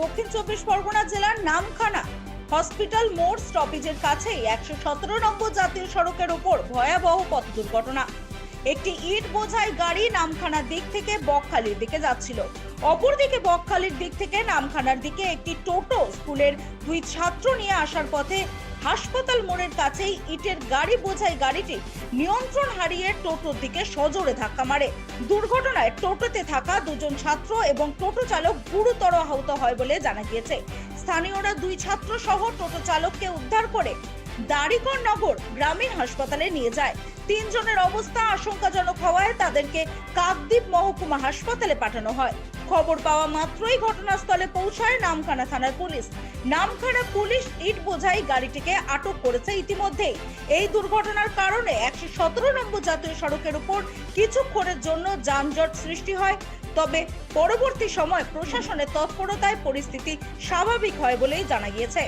দক্ষিণ চব্বিশ পরগনা জেলার নামখানা হসপিটাল মোড় স্টপেজের কাছেই একশো সতেরো নম্বর জাতীয় সড়কের ওপর ভয়াবহ পথ দুর্ঘটনা। একটি ইট বোঝাই গাড়ি নামখানার দিক থেকে বকখালির দিকে যাচ্ছিল। অপরদিকে বকখালির দিক থেকে নামখানার দিকে একটি টোটো স্কুলের দুই ছাত্র নিয়ে আসার পথে হাসপাতাল মোড়ের কাছেই ইটের গাড়ি বোঝাই গাড়িটি নিয়ন্ত্রণ হারিয়ে টোটোর দিকে সজোরে ধাক্কা মারে। দুর্ঘটনায় টোটোতে থাকা দুজন ছাত্র এবং টোটো চালক গুরুতর আহত হয় বলে জানা গিয়েছে। স্থানীয়রা দুই ছাত্র সহ টোটো চালককে উদ্ধার করে দাড়িকর নগর গ্রামীণ হাসপাতালে নিয়ে যায়। তিনজনের অবস্থা আশঙ্কাজনক হওয়ায় তাদেরকে কাকদ্বীপ মহকুমা হাসপাতালে পাঠানো হয়। খবর পাওয়া মাত্রই ঘটনাস্থলে পৌঁছায় নামখানা থানার পুলিশ। নামখানা পুলিশ বোঝাই গাড়িটিকে আটক করেছে ইতিমধ্যেই এই দুর্ঘটনার কারণে একশো সতেরো নম্বর জাতীয় সড়কের উপর কিছুক্ষণের জন্য যানজট সৃষ্টি হয়। তবে পরবর্তী সময় প্রশাসনের তৎপরতায় পরিস্থিতি স্বাভাবিক হয় বলেই জানা গিয়েছে।